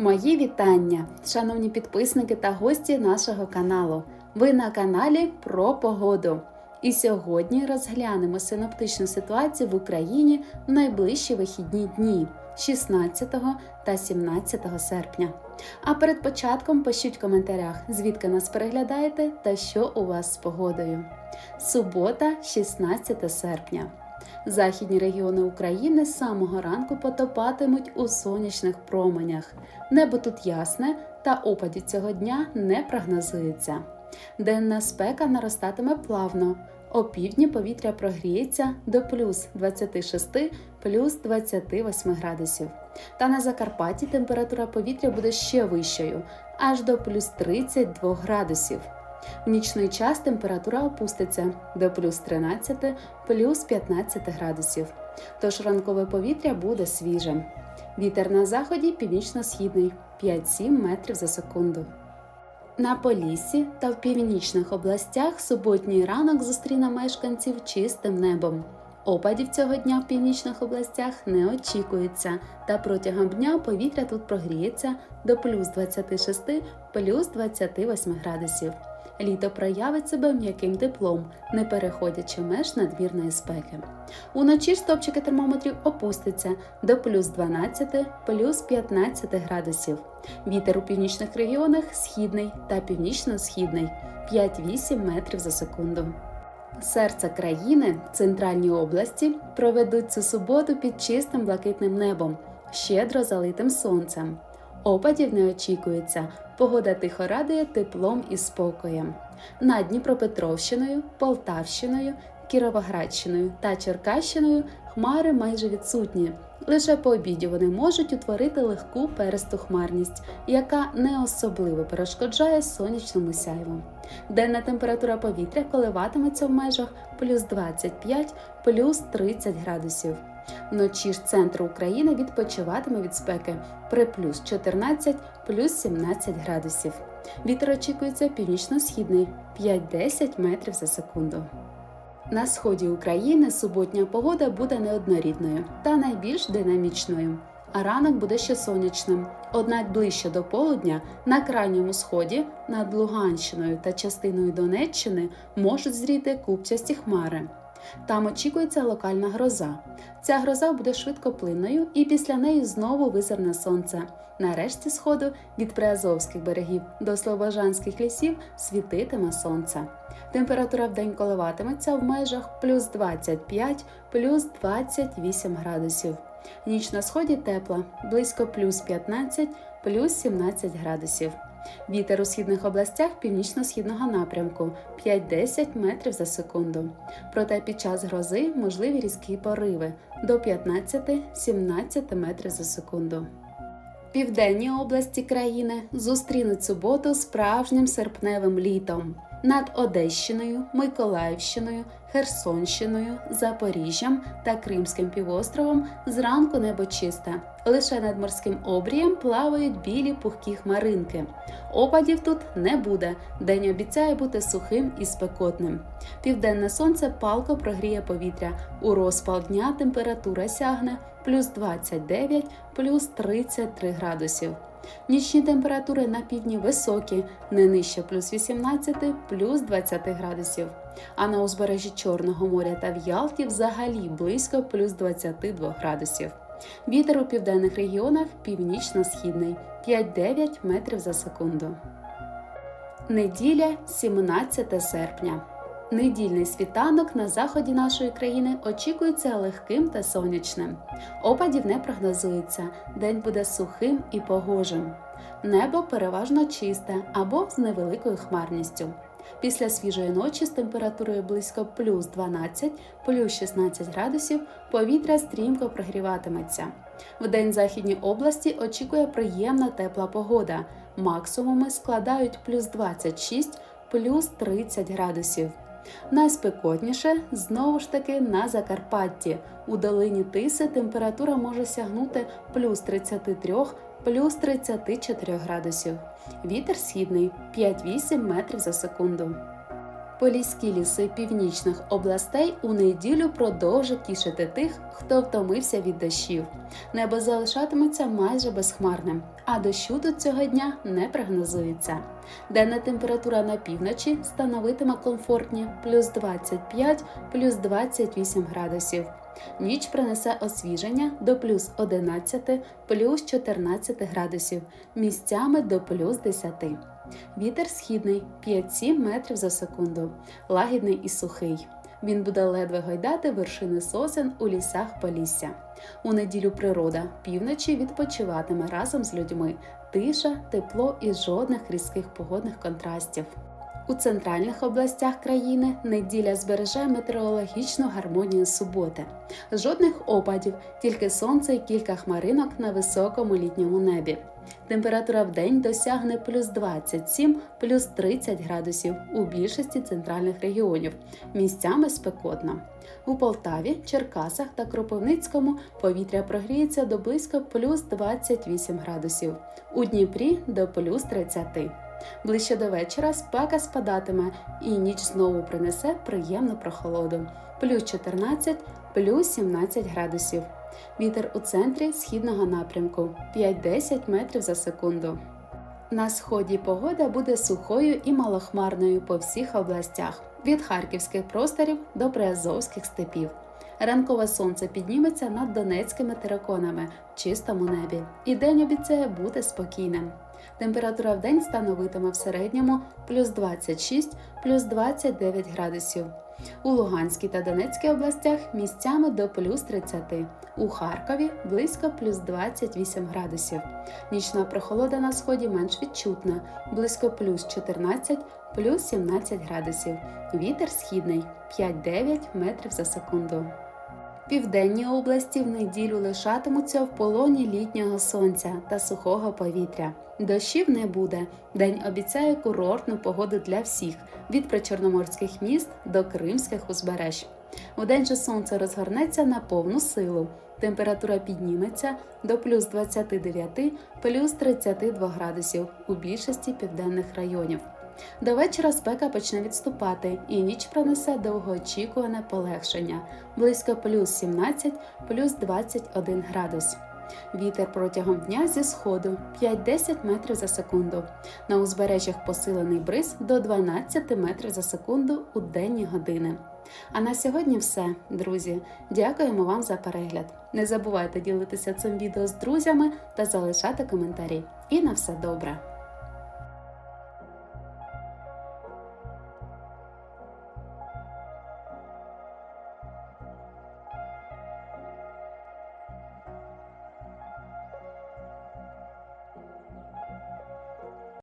Мої вітання, шановні підписники та гості нашого каналу. Ви на каналі про погоду. І сьогодні розглянемо синоптичну ситуацію в Україні в найближчі вихідні дні 16 та 17 серпня. А перед початком пишіть в коментарях, звідки нас переглядаєте та що у вас з погодою. Субота, 16 серпня. Західні регіони України з самого ранку потопатимуть у сонячних променях. Небо тут ясне, та опадів цього дня не прогнозується. Денна спека наростатиме плавно. О півдні повітря прогріється до плюс 26 плюс 28 градусів. Та на Закарпатті температура повітря буде ще вищою аж до плюс 32 градусів. В нічний час температура опуститься до плюс 13 плюс 15 градусів. Тож ранкове повітря буде свіжим. Вітер на заході північно-східний 5-7 метрів за секунду. На Поліссі та в північних областях суботній ранок зустріне мешканців чистим небом. Опадів цього дня в північних областях не очікується, та протягом дня повітря тут прогріється до плюс 26 плюс 28 градусів. Літо проявить себе м'яким теплом, не переходячи меж надвірної спеки. Уночі ж стопчики термометрів опустяться до плюс 12 плюс 15 градусів. Вітер у північних регіонах східний та північно-східний 5-8 метрів за секунду. Серце країни, центральні області, проведуть цю суботу під чистим блакитним небом, щедро залитим сонцем. Опадів не очікується, погода тихо радує теплом і спокоєм. Над Дніпропетровщиною, Полтавщиною, Кіровоградщиною та Черкащиною хмари майже відсутні. Лише по обіді вони можуть утворити легку пересту хмарність, яка не особливо перешкоджає сонячному сяйву. Денна температура повітря коливатиметься в межах плюс 25 плюс 30 градусів. Вночі ж центр України відпочиватиме від спеки при плюс 14 плюс 17 градусів. Вітер очікується північно-східний 5-10 метрів за секунду. На сході України суботня погода буде неоднорідною та найбільш динамічною. А ранок буде ще сонячним. Однак ближче до полудня на крайньому сході над Луганщиною та частиною Донеччини можуть зріти купчасті хмари. Там очікується локальна гроза. Ця гроза буде швидкоплинною і після неї знову визирне сонце. Нарешті сходу від приазовських берегів до слобожанських лісів світитиме сонце. Температура в день коливатиметься в межах плюс 25 плюс 28 градусів. Ніч на сході тепла, близько плюс 15 плюс 17 градусів. Вітер у східних областях північно-східного напрямку 5-10 метрів за секунду. Проте під час грози можливі різкі пориви до 15-17 метрів за секунду. Південні області країни зустрінуть суботу справжнім серпневим літом. Над Одещиною, Миколаївщиною, Херсонщиною, Запоріжжям та Кримським півостровом зранку небо чисте. Лише над морським обрієм плавають білі пухкі хмаринки. Опадів тут не буде. День обіцяє бути сухим і спекотним. Південне сонце палко прогріє повітря. У розпал дня температура сягне плюс 29, плюс 33 градусів. Нічні температури на півдні високі, не нижче плюс 18, плюс 20 градусів. А на узбережжі Чорного моря та в Ялті взагалі близько плюс 22 градусів. Вітер у південних регіонах північно-східний 5-9 метрів за секунду. Неділя 17 серпня. Недільний світанок на заході нашої країни очікується легким та сонячним. Опадів не прогнозується, день буде сухим і погожим. Небо переважно чисте або з невеликою хмарністю. Після свіжої ночі з температурою близько плюс 12, плюс 16 градусів повітря стрімко прогріватиметься. В день західній області очікує приємна тепла погода. Максимуми складають плюс 26, плюс 30 градусів. Найспекотніше знову ж таки на Закарпатті. У долині Тиси температура може сягнути плюс 33, плюс 34 градусів. Вітер східний 5-8 метрів за секунду. Поліські ліси північних областей у неділю продовжать тішити тих, хто втомився від дощів. Небо залишатиметься майже безхмарним, а дощу до цього дня не прогнозується. Денна температура на півночі становитиме комфортні плюс 25, плюс 28 градусів. Ніч принесе освіження до плюс 11, плюс 14 градусів, місцями до плюс 10. Вітер східний 5-7 метрів за секунду, лагідний і сухий. Він буде ледве гойдати вершини сосен у лісах Полісся. У неділю природа півночі відпочиватиме разом з людьми. Тиша, тепло і жодних різких погодних контрастів. У центральних областях країни неділя збереже метеорологічну гармонію суботи. Жодних опадів, тільки сонце і кілька хмаринок на високому літньому небі. Температура в день досягне плюс 27, плюс 30 градусів у більшості центральних регіонів, місцями спекотно. У Полтаві, Черкасах та Кропивницькому повітря прогріється до близько плюс 28 градусів, у Дніпрі до плюс 30. Ближче до вечора спека спадатиме і ніч знову принесе приємну прохолоду. Плюс 14, плюс 17 градусів. Вітер у центрі східного напрямку 5-10 метрів за секунду. На сході погода буде сухою і малохмарною по всіх областях від харківських просторів до приазовських степів. Ранкове сонце підніметься над донецькими териконами в чистому небі, і день обіцяє бути спокійним. Температура в день становитиме в середньому плюс 26, плюс 29 градусів. У Луганській та Донецькій областях місцями до плюс 30, у Харкові близько плюс 28 градусів. Нічна прохолода на сході менш відчутна, близько плюс 14, плюс 17 градусів. Вітер східний 5-9 метрів за секунду. Південні області в неділю лишатимуться в полоні літнього сонця та сухого повітря. Дощів не буде. День обіцяє курортну погоду для всіх від причорноморських міст до кримських узбереж. Удень же сонце розгорнеться на повну силу. Температура підніметься до плюс 29, плюс 32 градусів у більшості південних районів. До вечора спека почне відступати, і ніч принесе довгоочікуване полегшення близько плюс 17, плюс 21 градус. Вітер протягом дня зі сходу 5-10 метрів за секунду. На узбережжях посилений бриз до 12 метрів за секунду у денні години. А на сьогодні все, друзі. Дякуємо вам за перегляд. Не забувайте ділитися цим відео з друзями та залишати коментарі. І на все добре!